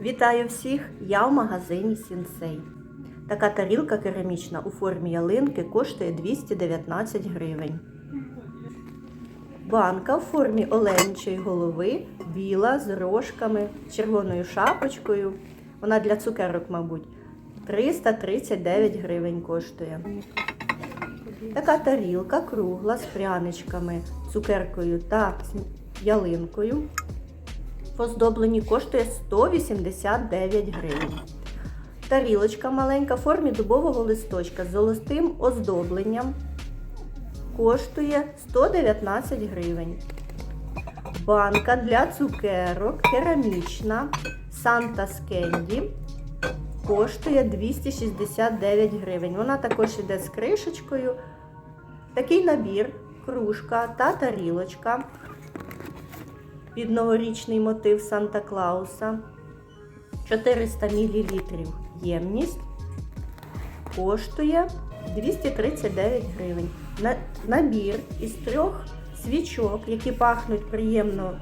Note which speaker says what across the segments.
Speaker 1: Вітаю всіх! Я в магазині Сінсей. Така тарілка керамічна у формі ялинки коштує 219 гривень. Банка в формі оленчої голови, біла з рожками, червоною шапочкою. Вона для цукерок, мабуть, 339 гривень коштує. Така тарілка кругла з пряничками, цукеркою та ялинкою. В оздобленні коштує 189 гривень. Тарілочка маленька в формі дубового листочка з золотим оздобленням коштує 119 гривень. Банка для цукерок керамічна Санта Скенді коштує 269 гривень. Вона також йде з кришечкою. Такий набір, кружка та тарілочка під новорічний мотив Санта Клауса. 400 мл ємність коштує 239 гривень. На- Набір із трьох свічок, які пахнуть приємно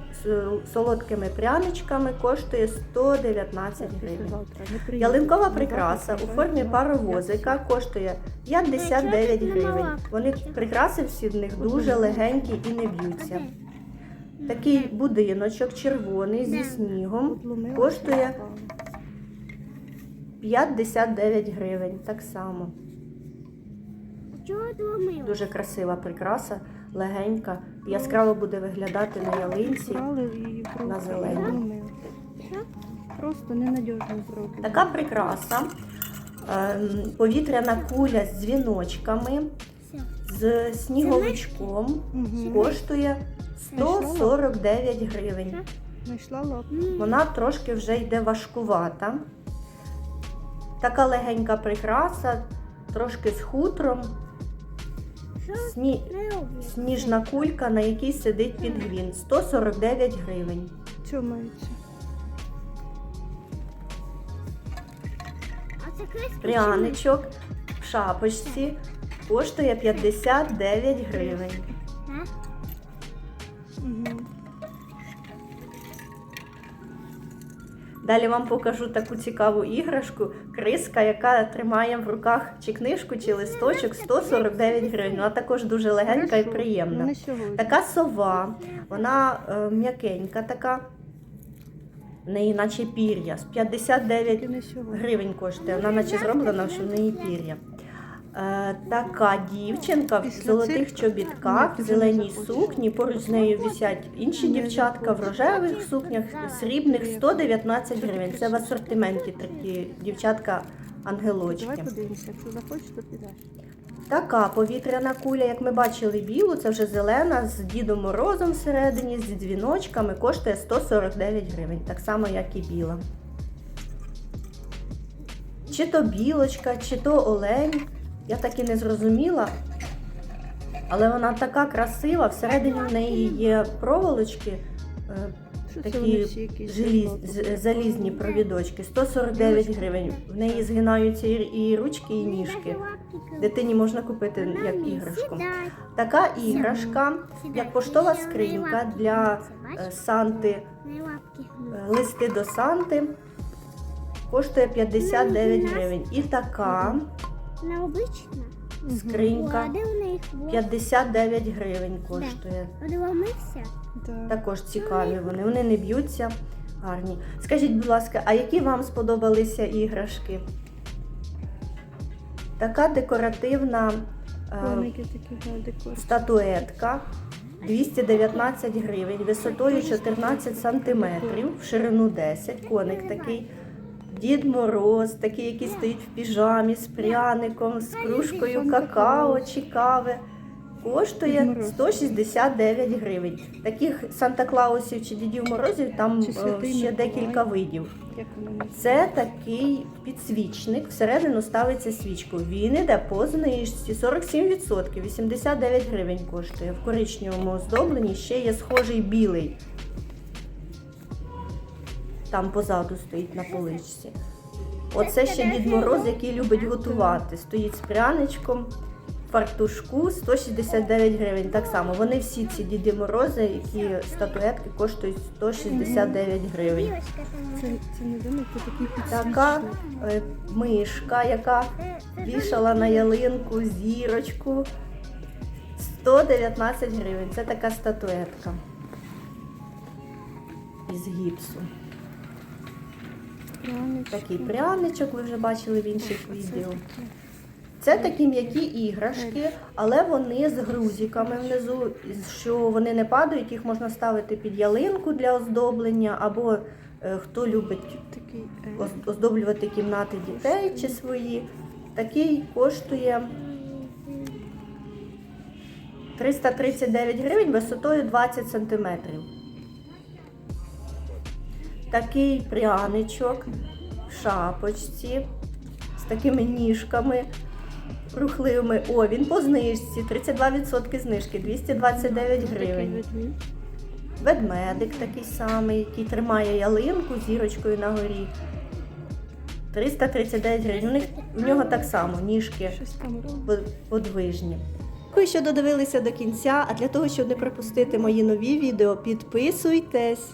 Speaker 1: солодкими пряничками, коштує 119 гривень. Ялинкова прикраса у формі паровозика коштує 59 гривень. Вони прикраси всі в них дуже легенькі і не б'ються. Такий будиночок червоний зі снігом коштує 59 гривень. Так само. Дуже красива прикраса, легенька, яскраво буде виглядати на ялинці. На зелену.
Speaker 2: Просто ненадіжно зроблено.
Speaker 1: Така прикраса, ем, повітряна куля з дзвіночками, з сніговичком коштує 149 гривень.
Speaker 2: Знайшла.
Speaker 1: Вона трошки вже йде важкувата. Така легенька прикраса, трошки з хутром. Сні... Сніжна кулька, на якій сидить пінгвін. 149 гривень.
Speaker 2: Чомається.
Speaker 3: Це?
Speaker 1: Пряничок в шапочці коштує 59 гривень.
Speaker 2: Угу.
Speaker 1: Далі вам покажу таку цікаву іграшку. Криска, яка тримає в руках чи книжку, чи листочок 149 гривень. Вона також дуже легенька і приємна.
Speaker 2: Ну.
Speaker 1: Така сова, вона е, м'якенька така. В неї наче пір'я. З 59
Speaker 2: Тільки не сьогодні.
Speaker 1: гривень коштує. Вона наче зроблена, що в неї пір'я. Е, така дівчинка в золотих чобітках, в зеленій сукні. Поруч з нею висять інші дівчатка в рожевих сукнях, срібних 119 гривень. Це в асортименті такі дівчатка
Speaker 2: Давай подивимося, якщо захочеш, то підеш.
Speaker 1: Така повітряна куля, як ми бачили білу, це вже зелена з Дідом Морозом всередині, з дзвіночками, коштує 149 гривень, так само, як і біла. Чи то білочка, чи то олень. Я так і не зрозуміла. Але вона така красива, всередині в неї є проволочки, е,
Speaker 2: Що
Speaker 1: такі желіз, залізні провідочки, 149 гривень. В неї згинаються і, ручки, і ніжки. Дитині можна купити як іграшку. Така іграшка, як поштова скринька для е, Санти, листи до Санти, коштує 59 гривень. І така
Speaker 3: Необична.
Speaker 2: Мгм.
Speaker 1: скринька
Speaker 3: де в них хвост?
Speaker 1: 59 гривень коштує.
Speaker 3: Одламився?
Speaker 2: Так.
Speaker 1: Також цікаві вони, вони не б'ються, гарні. Скажіть, будь ласка, а які вам сподобалися іграшки? Така декоративна е, статуетка 219 гривень, висотою 14 сантиметрів, в ширину 10, коник такий. Дід Мороз, такий, який стоїть в піжамі з пряником, з кружкою какао чи кави. Коштує 169 гривень. Таких Санта-Клаусів чи Дідів Морозів там е, ще декілька видів. Це такий підсвічник, всередину ставиться свічку. Він іде по знижці 47%, 89 гривень коштує. В коричневому оздобленні ще є схожий білий. Там позаду стоїть на поличці. Оце ще Дід Мороз, який любить готувати. Стоїть з пряничком, фартушку 169 гривень. Так само. Вони всі ці Діди Морози, які статуетки коштують 169 гривень.
Speaker 2: Це, це не домик, це такий
Speaker 1: Така е, мишка, яка вішала на ялинку зірочку. 119 гривень. Це така статуетка із гіпсу.
Speaker 2: Прянички.
Speaker 1: Такий пряничок ви вже бачили в інших
Speaker 2: А
Speaker 1: відео. Це такі м'які іграшки, але вони з грузиками внизу, що вони не падають, їх можна ставити під ялинку для оздоблення, або е, хто любить
Speaker 2: е,
Speaker 1: оз- оздоблювати кімнати дітей чи свої. Такий коштує 339 гривень висотою 20 сантиметрів. Такий пряничок в шапочці з такими ніжками рухливими. О, він по знижці, 32% знижки, 229 гривень. Ведмедик такий самий, який тримає ялинку зірочкою на горі. 339 гривень. У, них, у нього так само ніжки подвижні. Дякую, що додивилися до кінця. А для того, щоб не пропустити мої нові відео, підписуйтесь.